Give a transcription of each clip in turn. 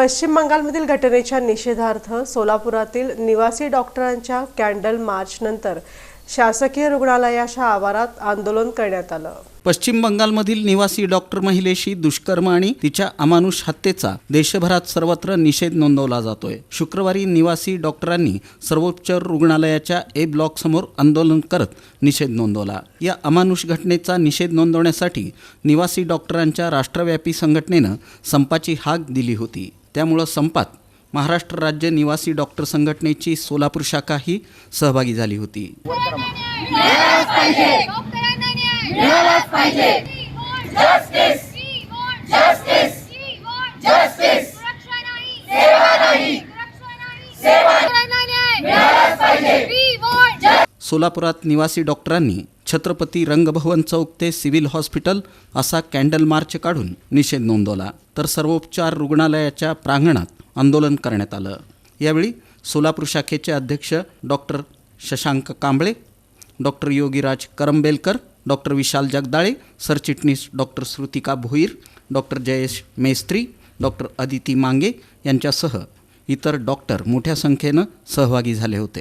पश्चिम बंगालमधील घटनेच्या निषेधार्थ सोलापुरातील निवासी डॉक्टरांच्या कॅन्डल मार्चनंतर शासकीय रुग्णालयाच्या आवारात आंदोलन करण्यात आलं. पश्चिम बंगालमधील निवासी डॉक्टर महिलेशी दुष्कर्म आणि तिच्या अमानुष हत्येचा देशभरात सर्वत्र निषेध नोंदवला जातोय. शुक्रवारी निवासी डॉक्टरांनी सर्वोच्च रुग्णालयाच्या ए ब्लॉक समोर आंदोलन करत निषेध नोंदवला. या अमानुष घटनेचा निषेध नोंदवण्यासाठी निवासी डॉक्टरांच्या राष्ट्रव्यापी संघटनेनं संपाची हाक दिली होती. त्यामुळं संपात महाराष्ट्र राज्य निवासी डॉक्टर संघटनेची सोलापूर शाखाही सहभागी झाली होती. सोलापुरात निवासी डॉक्टरांनी छत्रपती रंगभवन चौक ते सिव्हिल हॉस्पिटल असा कॅन्डल मार्च काढून निषेध नोंदवला. तर सर्वोपचार रुग्णालयाच्या प्रांगणात आंदोलन करण्यात आलं. यावेळी सोलापूर शाखेचे अध्यक्ष doctor Shashank Kamble doctor Yogiraj Karambelkar doctor Vishal Jagdale सरचिटणीस doctor Shrutika Bhoir doctor Jayesh Mestry doctor Aditi Mange यांच्यासह इतर डॉक्टर मोठ्या संख्येनं सहभागी झाले होते.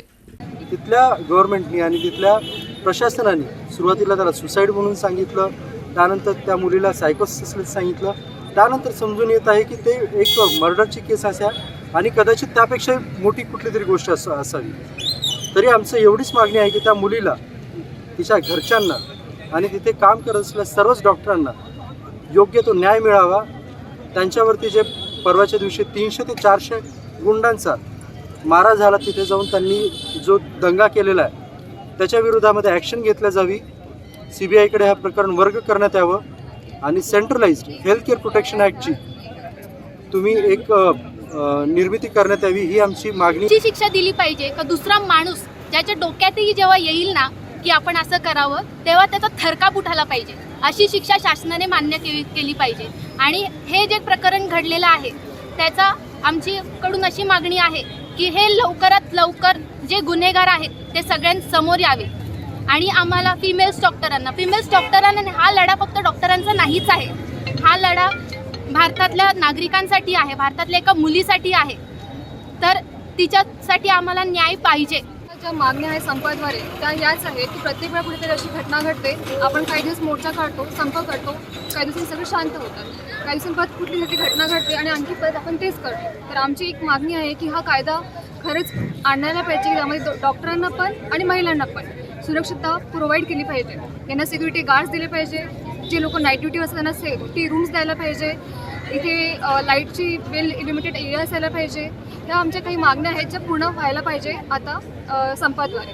तिथल्या गव्हर्नमेंटनी आणि तिथल्या प्रशासनाने सुरुवातीला त्याला सुसाईड म्हणून सांगितलं. त्यानंतर त्या मुलीला सायकोसिस सांगितलं. त्यानंतर समजून येत आहे की ते एक मर्डरची केस असा आणि कदाचित त्यापेक्षा मोठी कुठली तरी गोष्ट अस असावी. तरी आमचं एवढीच मागणी आहे की त्या मुलीला तिच्या घरच्यांना आणि तिथे काम करत असलेल्या सर्वच डॉक्टरांना योग्य तो न्याय मिळावा. त्यांच्यावरती जे परवाच्या दिवशी तीनशे ते चारशे गुंडांचा मारा झाला तिथे जाऊन त्यांनी जो दंगा केलेला आहे त्याच्या विरोधामध्ये ॲक्शन घेतल्या जावी. सी बी आयकडे हा प्रकरण वर्ग करण्यात यावं आणि सेंट्रलाइज्ड हेल्थ केअर प्रोटेक्शन ॲक्टची तुम्ही एक निर्मिती करण्यात यावी ही आमची मागणी. शिक्षा दिली पाहिजे का दुसरा माणूस ज्याच्या डोक्यातही जेव्हा येईल ना की आपण असं करावं तेव्हा त्याचा थरकाप उठायला पाहिजे. अशी शिक्षा शासनाने मान्य केली केली पाहिजे. आणि हे जे प्रकरण घडलेलं आहे त्याचा आमची कडून अशी मागणी आहे की हे लवकरात लवकर जे गुन्हेगार आहेत ते सगळ्यांसमोर यावे. आणि आम्हाला फिमेल्स डॉक्टरांना फिमेल्स डॉक्टरांना हा लढा फक्त डॉक्टरांचा नाहीच आहे. हा लढा भारतातल्या नागरिकांसाठी आहे भारतातल्या एका मुलीसाठी आहे. तर तिच्यासाठी आम्हाला न्याय पाहिजे. ज्या मागण्या आहे संपाद्वारे त्या याच आहेत की प्रत्येक वेळा कुठेतरी अशी घटना घडते आपण काही दिवस मोर्चा काढतो संप करतो काही दिवसांनी सगळं शांत होतात काही दिवसांनी कुठली घटना घडते आणि आणखी परत आपण तेच करतो. तर आमची एक मागणी आहे की हा कायदा खरंच आणायला पाहिजे की त्यामध्ये डॉक्टरांना पण आणि महिलांना पण. सुरक्षितता प्रोव्हाइड केली पाहिजे. यांना सिक्युरिटी गार्ड्स दिले पाहिजे. जे लोक नाईट ड्युटी असतात त्यांना सेफ्टी रूम्स द्यायला पाहिजे. इथे लाईटची वेल लिमिटेड एरिया असायला पाहिजे. ह्या आमच्या काही मागण्या आहेत ज्या पूर्ण व्हायला पाहिजे आता संपाद्वारे